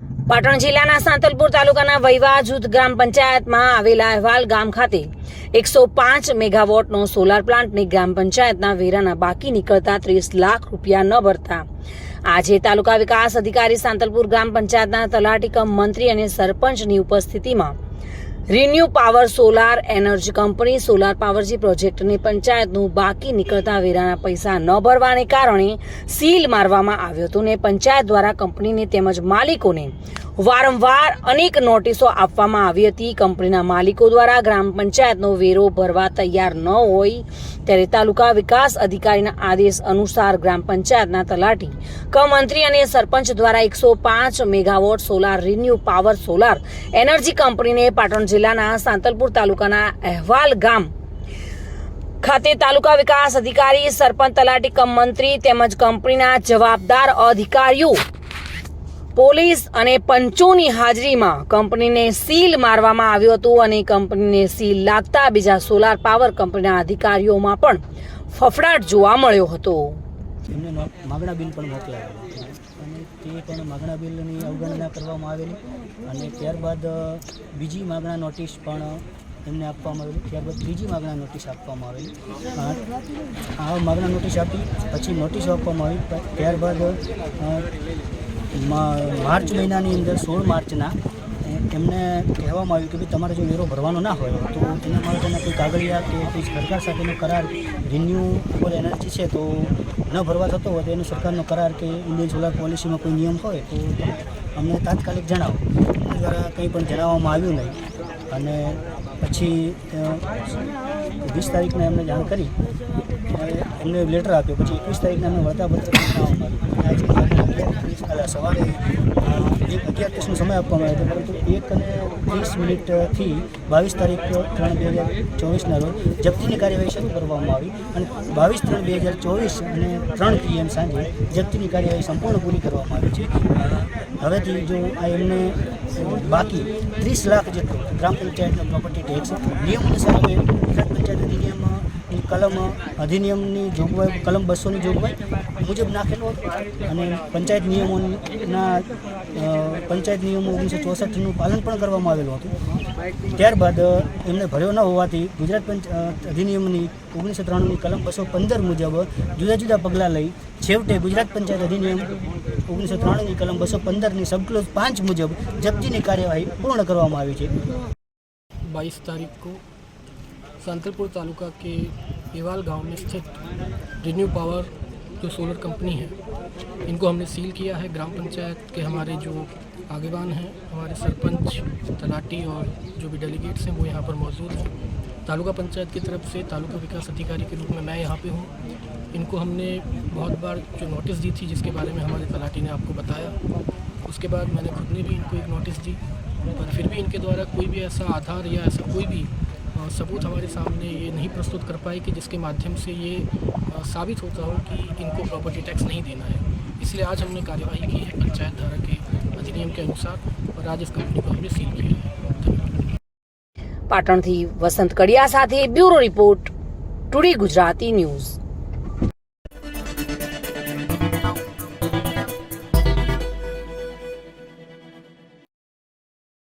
પાટણ જિલ્લાના સાંતલપુર તાલુકાના વૈવા જૂથ ગ્રામ પંચાયતમાં આવેલા અહેવાલ ગામ ખાતે એકસો પાંચ મેગાવોટનો સોલાર પ્લાન્ટની ગ્રામ પંચાયતના વેરાના બાકી નીકળતા ત્રીસ લાખ રૂપિયા ન ભરતા. આજે તાલુકા વિકાસ અધિકારી સાંતલપુર ગ્રામ પંચાયતના તલાટી કમ મંત્રી અને સરપંચની ઉપસ્થિતિમાં renew power solar energy company solar પાવરજી પ્રોજેક્ટની પંચાયતનું બાકી નીકળતા વેરાના પૈસા ન ભરવાને કારણે સીલ મારવામાં આવ્યો હતો ને પંચાયત દ્વારા કંપનીને તેમજ માલિકોને વારંવાર અનેક નોટિસો આપવામાં આવી હતી. કંપનીના માલિકો દ્વારા ગ્રામ પંચાયતનો વેરો ભરવા તૈયાર ન હોય ત્યારે તાલુકા વિકાસ અધિકારીના આદેશ અનુસાર ગ્રામ પંચાયતના તલાટી, કમંત્રી અને સરપંચ દ્વારા એકસો પાંચ megawatt solar, renew power solar energy કંપનીને પાટણ જિલ્લાના સાંતલપુર તાલુકાના અહેવાલ ગામ ખાતે તાલુકા વિકાસ અધિકારી, સરપંચ, તલાટી કમ મંત્રી તેમજ કંપનીના જવાબદાર અધિકારીઓ પોલીસ અને પંચોની હાજરીમાં કંપનીને સીલ મારવામાં આવ્યું હતું અને કંપનીને સીલ લાગતા બીજા સોલાર પાવર કંપનીના અધિકારીઓમાં પણ ફફડાટ જોવા મળ્યો હતો. પણ માગણા બિલની અવગણના કરવામાં આવેલી. અને ત્યારબાદ બીજી માગણા નોટિસ પણ એમને આપવામાં આવેલી. ત્યારબાદ ત્રીજી માગણા નોટિસ આપવામાં આવેલી. આ- માગણા નોટિસ આપી, પછી નોટિસ આપવામાં આવી. ત્યારબાદ માર્ચ મહિનાની અંદર, સોળ માર્ચના એમને કહેવામાં આવ્યું કે ભાઈ તમારે જો વેરો ભરવાનો ના હોય, તો એના માટેના કોઈ કાગળિયા કે કોઈ સરકાર સાથેનો કરાર રિન્યુએબલ એનર્જી છે, તો ન ભરવા થતો હોય તો એનો સરકારનો કરાર કે ઇન્ડિયન સોલાર પોલિસીમાં કોઈ નિયમ હોય, તો અમને તાત્કાલિક જણાવો. દ્વારા કંઈ પણ જણાવવામાં આવ્યું નહીં. અને પછી વીસ તારીખને એમને જાણ કરી. એમને લેટર આપ્યો. પછી એકવીસ તારીખના અમે વળતાપત્ર સવારે એક અગિયાર ત્રીસનો સમય આપવામાં આવ્યો હતો. પરંતુ એક અને ત્રીસ મિનિટથી બાવીસ તારીખ ત્રણ બે હજાર ચોવીસના રોજ જપ્તીની કાર્યવાહી શરૂ કરવામાં આવી અને બાવીસ ત્રણ બે હજાર ચોવીસ અને ત્રણ પીએમ સાંજે જપ્તીની કાર્યવાહી સંપૂર્ણ પૂરી કરવામાં આવી છે. હવેથી જો આ એમને બાકી ત્રીસ લાખ જેટલો ગ્રામ પંચાયતનો પ્રોપર્ટી ટેક્સ નિયમ અનુસાર અમે કલમ અધિનિયમની જોગવાઈ કલમ બસોની જોગવાઈ મુજબ નાખેલો હતો અને પંચાયત નિયમોના અ, પંચાયત નિયમો ઓગણીસો ચોસઠનું પાલન પણ કરવામાં આવેલું હતું ત્યારબાદ અ, એમને ભર્યો ન હોવાથી ગુજરાત પંચ અ, અધિનિયમની ઓગણીસો ત્રાણુંની કલમ બસો પંદર મુજબ જુદા જુદા પગલાં લઈ છેવટે ગુજરાત પંચાયત અધિનિયમ ઓગણીસો ત્રાણુંની કલમ બસો પંદરની સબક્લોઝ પાંચ મુજબ જપ્તીની કાર્યવાહી પૂર્ણ કરવામાં આવી છે बाईस तारीख को सांतलपुर तालुका के एवाल गाँव में स्थित रिन्यू पावर जो सोलर कंपनी है, इनको हमने सील किया है। ग्राम पंचायत के हमारे जो आगेवान हैं, हमारे सरपंच, तलाटी और जो भी डेलीगेट्स हैं, वो यहाँ पर मौजूद हैं। तालुका पंचायत की तरफ़ से तालुका विकास अधिकारी के रूप में मैं यहाँ पे हूँ। इनको हमने बहुत बार जो नोटिस दी थी, जिसके बारे में हमारे तलाटी ने आपको बताया, उसके बाद मैंने खुद ने भी इनको एक नोटिस दी। पर फिर भी इनके द्वारा कोई भी ऐसा आधार या ऐसा कोई भी सबूत हमारे सामने ये नहीं प्रस्तुत कर पाए कि जिसके माध्यम से ये अ, साबित होता हो कि इनको प्रॉपर्टी टैक्स नहीं देना है इसलिए आज हमने कार्यवाही की है पंचायत धारा के अधिनियम के अनुसार और आज इस कंपनी को हमने सील किया है धन्यवाद પાટણથી વસંત કડિયા સાથે bureau report today Gujarati news